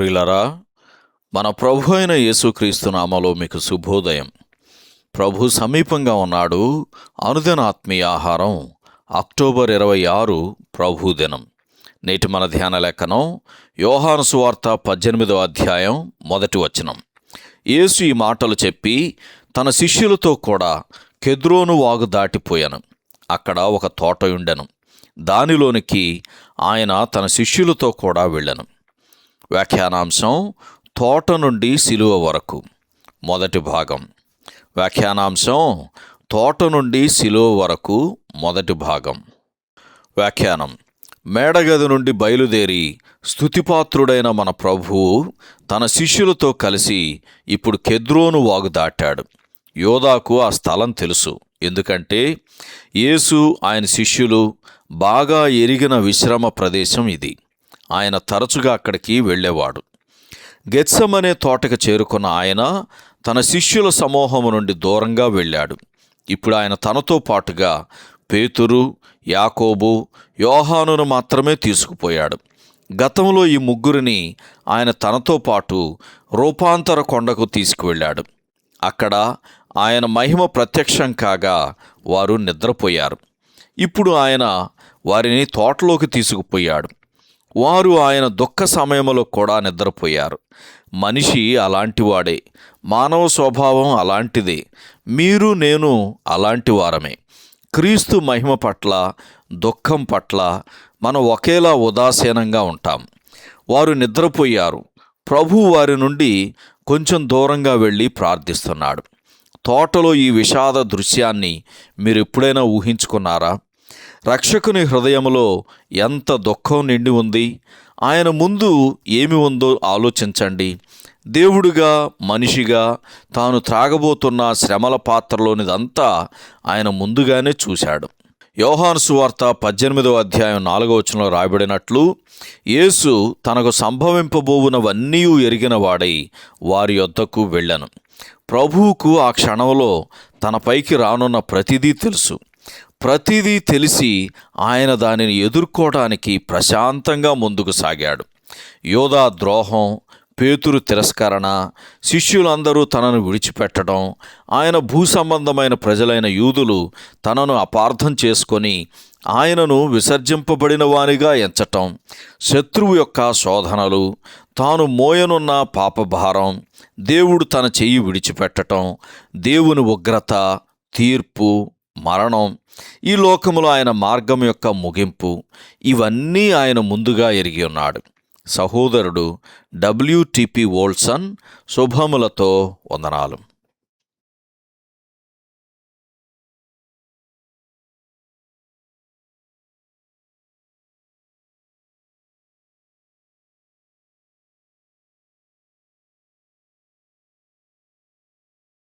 ప్రియులరా మన ప్రభు అయిన యేసుక్రీస్తు నామలో మీకు శుభోదయం. ప్రభు సమీపంగా ఉన్నాడు అనుదిన ఆత్మీయ ఆహారం అక్టోబర్ ఇరవై ఆరు ప్రభు దినం. నేటి మన ధ్యాన లేఖనం యోహాను సువార్త పద్దెనిమిదవ అధ్యాయం మొదటి వచనం. యేసు ఈ మాటలు చెప్పి తన శిష్యులతో కూడా కెద్రోను వాగు దాటిపోయాను. అక్కడ ఒక తోట ఉండెను దానిలోనికి ఆయన తన శిష్యులతో కూడా వెళ్ళను. వ్యాఖ్యానాంశం తోట నుండి శిలువ వరకు. మొదటి భాగం. వ్యాఖ్యానాంశం తోట నుండి శిలువ వరకు మొదటి భాగం. వ్యాఖ్యానం. మేడగది నుండి బయలుదేరి స్తుతిపాత్రుడైన మన ప్రభువు తన శిష్యులతో కలిసి ఇప్పుడు కెద్రోను వాగు దాటాడు. యోధాకు ఆ స్థలం తెలుసు. ఎందుకంటే యేసు ఆయన శిష్యులు బాగా ఎరిగిన విశ్రమ ప్రదేశం ఇది. ఆయన తరచుగా అక్కడికి వెళ్ళేవాడు. గెత్సమనే తోటకు చేరుకున్న ఆయన తన శిష్యుల సమూహము నుండి దూరంగా వెళ్ళాడు. ఇప్పుడు ఆయన తనతో పాటుగా పేతురు యాకోబు యోహానును మాత్రమే తీసుకుపోయాడు. గతంలో ఈ ముగ్గురిని ఆయన తనతో పాటు రూపాంతర కొండకు తీసుకువెళ్ళాడు. అక్కడ ఆయన మహిమ ప్రత్యక్షం కాగా వారు నిద్రపోయారు. ఇప్పుడు ఆయన వారిని తోటలోకి తీసుకుపోయాడు. వారు ఆయన దుఃఖ సమయంలో కూడా నిద్రపోయారు. మనిషి అలాంటివాడే మానవ స్వభావం అలాంటిదే. మీరు నేను అలాంటి వారమే. క్రీస్తు మహిమ పట్ల దుఃఖం పట్ల మనం ఒకేలా ఉదాసీనంగా ఉంటాం. వారు నిద్రపోయారు. ప్రభు వారి నుండి కొంచెం దూరంగా వెళ్ళి ప్రార్థిస్తున్నాడు. తోటలో ఈ విషాద దృశ్యాన్ని మీరు ఎప్పుడైనా ఊహించుకున్నారా? రక్షకుని హృదయంలో ఎంత దుఃఖం నిండి ఉంది ఆయన ముందు ఏమి ఉందో ఆలోచించండి. దేవుడిగా మనిషిగా తాను త్రాగబోతున్న శ్రమల పాత్రలోనిదంతా ఆయన ముందుగానే చూశాడు. యోహాను సువార్త పద్దెనిమిదవ అధ్యాయం నాలుగవ వచనంలో రాయబడినట్లు యేసు తనకు సంభవింపబోవునవన్నీ ఎరిగిన వాడై వారి యొద్దకు వెళ్ళను. ప్రభువుకు ఆ క్షణంలో తనపైకి రానున్న ప్రతిదీ తెలుసు. ప్రతిదీ తెలిసి ఆయన దానిని ఎదుర్కోవడానికి ప్రశాంతంగా ముందుకు సాగాడు. యోధా ద్రోహం పేతురు తిరస్కరణ శిష్యులందరూ తనను విడిచిపెట్టడం ఆయన భూ సంబంధమైన ప్రజలైన యూదులు తనను అపార్థం చేసుకొని ఆయనను విసర్జింపబడిన వానిగా ఎంచటం శత్రువు యొక్క శోధనలు తాను మోయనున్న పాపభారం దేవుడు తన చెయ్యి విడిచిపెట్టటం దేవుని ఉగ్రత తీర్పు మరణం. ఈ లోకములో ఆయన మార్గం యొక్క ముగింపు. ఇవన్నీ ఆయన ముందుగా ఎరిగి ఉన్నాడు. సహోదరుడు డబ్ల్యూటిపి వోల్సన్ శుభములతో వందనాలు.